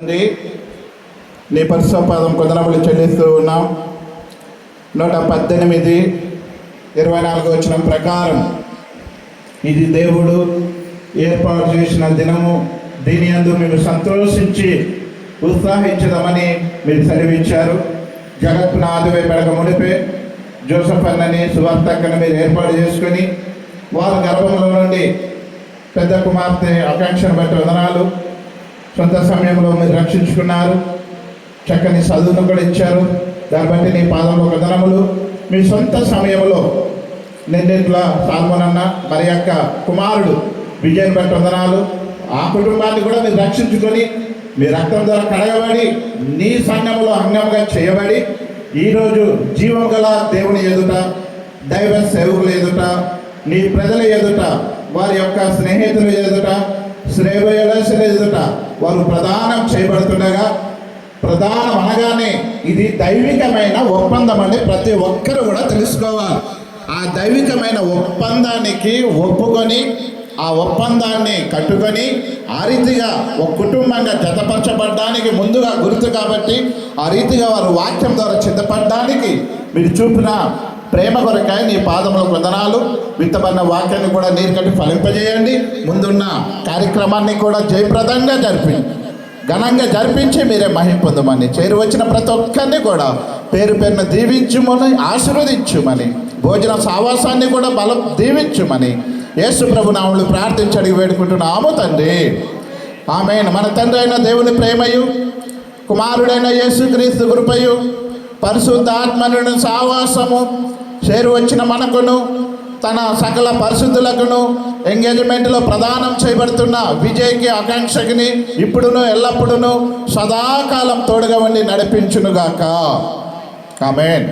తండ్రి, నీ పరిశోపాదం కొందనములు చెల్లిస్తూ ఉన్నాం. నూట పద్దెనిమిది ఇరవై నాలుగు వచ్చిన ప్రకారం ఇది దేవుడు ఏర్పాటు చేసిన దినము. దీని అందు మేము సంతోషించి ఉత్సాహించదమని మీరు సెలవిచ్చారు. జగత్తున ఆదివై పెడక మునిపే జోసఫ్ అన్నని సువార్తక్కని మీరు ఏర్పాటు చేసుకొని వారి గర్భంలో నుండి పెద్ద కుమార్తె ఆకాంక్షను బట్టి వందనాలు. సొంత సమయంలో మీరు రక్షించుకున్నారు. చక్కని చదువును కూడా ఇచ్చారు. దాన్ని బట్టి నీ పాదంలో కథనములు మీ సొంత సమయంలో నిన్నెట్ల సాల్మోనన్న మరి యొక్క కుమారుడు విజయం బట్టి వందనాలు. ఆ కుటుంబాన్ని కూడా మీరు రక్షించుకొని మీ రక్తం ద్వారా కడగబడి నీ సంఘంలో అంగంగా చేయబడి ఈరోజు జీవం గల దేవుని ఎదుట దైవ సేవకుల ఎదుట నీ ప్రజల ఎదుట వారి యొక్క స్నేహితుల ఎదుట శ్రేయసుల ఎదుట వారు ప్రదానం చేయబడుతుండగా ప్రధానం అనగానే ఇది దైవికమైన ఒప్పందం అని ప్రతి ఒక్కరు కూడా తెలుసుకోవాలి. ఆ దైవికమైన ఒప్పందానికి ఒప్పుకొని ఆ ఒప్పందాన్ని కట్టుకొని ఆ రీతిగా ఒక కుటుంబంగా జతపరచబడ్డానికి ముందుగా గుర్తు కాబట్టి ఆ రీతిగా వారు వాక్యం ద్వారా చిత్తపడడానికి మీరు చూపిన ప్రేమ కొరకాయ నీ పాదముల వందనాలు విత్తబడిన వాక్యాన్ని కూడా నీరు కట్టి ఫలింపజేయండి. ముందున్న కార్యక్రమాన్ని కూడా జయప్రదంగా జరిపి ఘనంగా జరిపించి మీరే మహింపొందమని చేరు వచ్చిన ప్రతి ఒక్కరిని కూడా పేరు పేరున దీవించుమని ఆశీర్వదించుమని భోజన సావాసాన్ని కూడా బలం దీవించుమని యేసు ప్రభు నాములు ప్రార్థించి అడిగి వేడుకుంటున్నాము తండ్రి. ఆమె మన తండ్రి అయిన దేవుని ప్రేమయు కుమారుడైన యేసుక్రీస్తు కృపయు పరిశుద్ధాత్మలను సావాసము చేరు వచ్చిన మనకును తన సకల పరిశుద్ధులకును ఎంగేజ్మెంట్లో ప్రదానం చేయబడుతున్న విజయ్కి ఆకాంక్షకిని ఇప్పుడును ఎల్లప్పుడును సదాకాలం తోడుగా ఉండి నడిపించునుగాక. ఆమెన్.